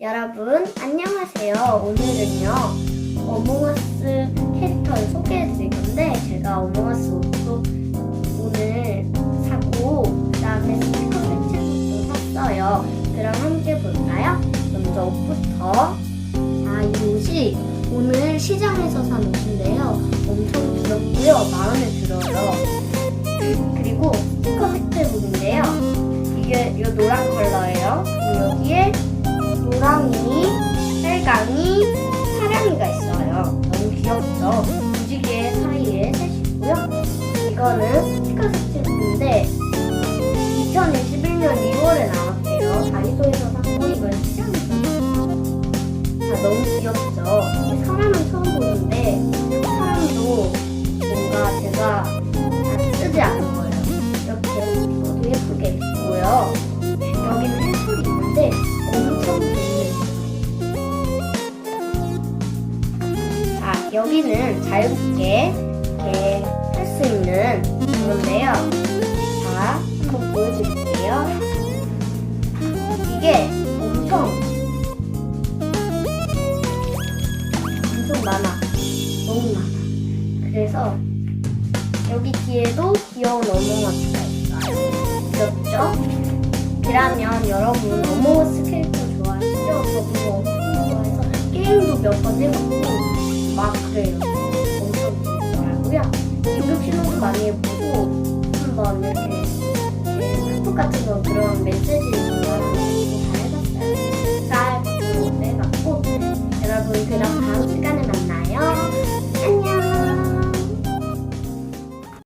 여러분 안녕하세요. 오늘은요 어몽어스 캐릭터를 소개해드릴 건데 제가 어몽어스 옷도 오늘 사고 그다음에 스티커 색칠도 샀어요. 그럼 함께 볼까요? 먼저 옷부터 자이 옷이 오늘 시장에서 산 옷인데요. 엄청 귀엽고요. 마음에 들어요. 그리고 스티커 색칠북인데요. 이게 이 노란 컬러예요. 여기에 강이, 사랑이가 있어요. 너무 귀엽죠? 무지개 사이에 셋이 있고요. 이거는 색칠인데 2021년 2월에 나왔대요. 다이소에서 샀고 이걸 시장에서 샀어요. 자, 너무 귀엽죠? 여기는 자유롭게 이렇게 할 수 있는 건데요. 자, 한번 보여드릴게요. 이게 엄청 엄청 많아. 너무 많아. 그래서 여기 뒤에도 귀여운 어몽어스가 있어요. 귀엽죠? 그러면 여러분 어몽어스 캐릭터 좋아하시죠? 저도 좋아해서 게임도 몇 번 해봤고 막 그래요. 엄청 고요 긴급 아, 신호도 많이 해보고 한번 이렇게